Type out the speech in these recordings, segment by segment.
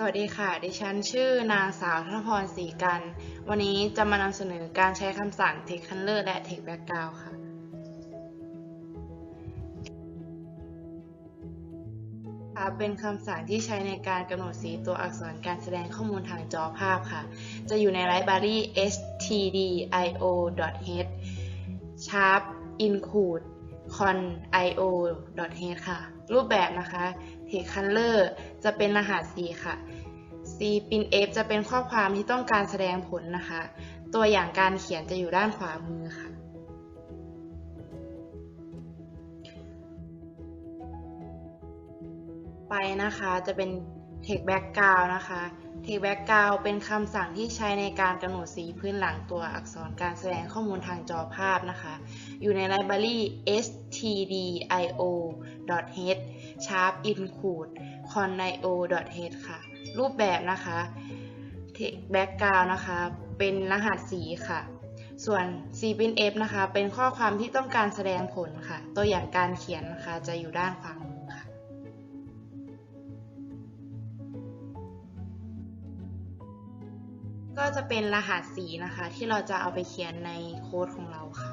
สวัสดีค่ะ ดิฉันชื่อนางสาวธนพรศรีกัน วันนี้จะมานำเสนอการใช้คำสั่ง Take Color และ Take Background ค่ะ เป็นคำสั่งที่ใช้ในการกำหนดสีตัวอักษรการแสดงข้อมูลทางจอภาพค่ะ จะอยู่ในไลบรารี stdio.h sharp include con.io.h ค่ะ รูปแบบนะคะ Text Color จะเป็นรหัสสีค่ะ C pin F จะเป็นข้อความที่ต้องการแสดงผลนะคะ ตัวอย่างการเขียนจะอยู่ด้านขวามือค่ะไปนะคะจะเป็น Text Background นะคะ Text Background เป็นคำสั่งที่ใช้ในการกำหนดสีพื้นหลังตัวอักษรการแสดงข้อมูลทางจอภาพนะคะ อยู่ในไลบรารี stdio.h sharp include con.io.h ค่ะ รูปแบบนะคะ Text Background นะคะ เป็นรหัสสีค่ะส่วน C pin F นะคะ เป็นข้อความที่ต้องการแสดงผลค่ะ ตัวอย่างการเขียนนะคะ จะอยู่ด้านขวา ก็จะเป็นรหัสสีนะคะ ที่เราจะเอาไปเขียนในโค้ดของเราค่ะ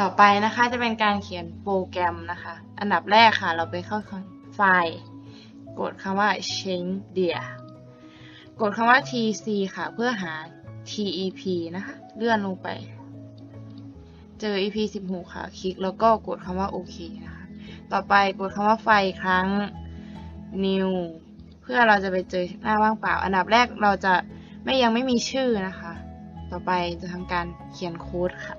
ต่อไปนะคะจะเป็นการเขียนโปรแกรมนะคะ อันดับแรกค่ะ เราไปเข้าไฟล์ กดคำว่า change dia กดคำว่า tc ค่ะ เพื่อหา tep นะคะ เลื่อนลงไป เจอ ep 16 ค่ะ คลิกแล้วก็กดคำว่าโอเคนะคะ ต่อไปกดคำว่าไฟล์ครั้ง new เพื่อเราจะไปเจอหน้าว่างเปล่า อันดับแรกเราจะไม่ยังไม่มีชื่อนะคะ ต่อไปจะทำการเขียนโค้ดค่ะ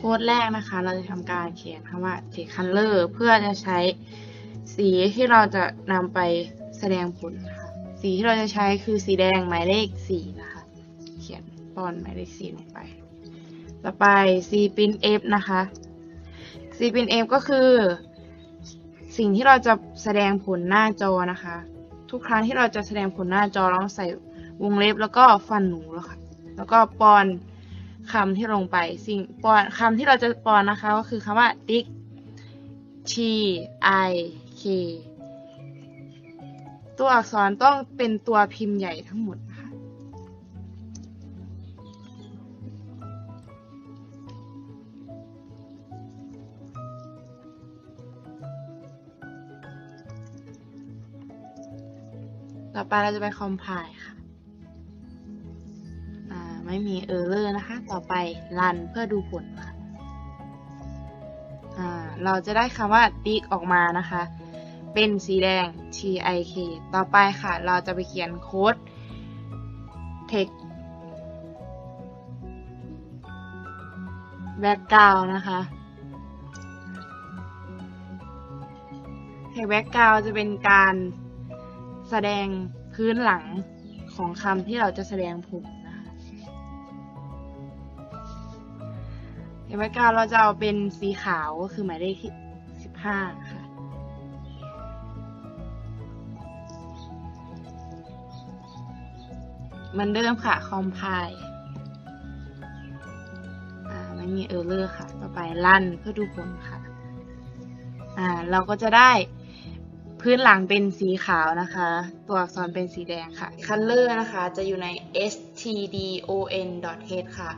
โค้ดแรกนะคะ เราจะทำการเขียนคำว่า text color เพื่อจะใช้สีที่เราจะนำไปแสดงผลนะคะ สีที่เราจะใช้คือสีแดงหมายเลข4นะคะ เขียนป้อนหมายเลข4ลงไป ต่อไป C pin F นะคะ C pin F ก็คือ สิ่งที่เราจะแสดงผลหน้าจอนะคะ ทุกครั้งที่เราจะแสดงผลหน้าจอเราใส่วงเล็บแล้วก็ฟันหนูแล้วค่ะ แล้วก็ปอน คำที่ลงไป สิ่งปอนคำที่เราจะปอนนะคะก็คือคำว่า dick t i k ตัวอักษรต้องเป็นตัวพิมพ์ใหญ่ทั้งหมดนะคะต่อไปเราจะไปคอมไพล์ค่ะ ไม่มีเออร์เลอร์นะคะ ต่อไปรันเพื่อดูผลค่ะเราจะได้คำว่าติ๊กออกมานะคะ เป็นสีแดง T I K ต่อไปค่ะ เราจะไปเขียนโค้ด text background นะคะ text background จะเป็นการแสดงพื้นหลังของคำที่เราจะแสดงผล นะคะในแบ็กาวเราจะเอาเป็นสีขาวก็คือหมายเลขที่สิบห้าค่ะ มันเดิมค่ะคอมไพล์อ่าไม่มีเออร์เลอร์ค่ะ ต่อไปลั่นเพื่อดูผลค่ะ อ่า เราก็จะได้พื้นหลังเป็นสีขาวนะคะ ตัวอักษรเป็นสีแดงค่ะ Color นะคะ จะอยู่ใน stdon.h ค่ะ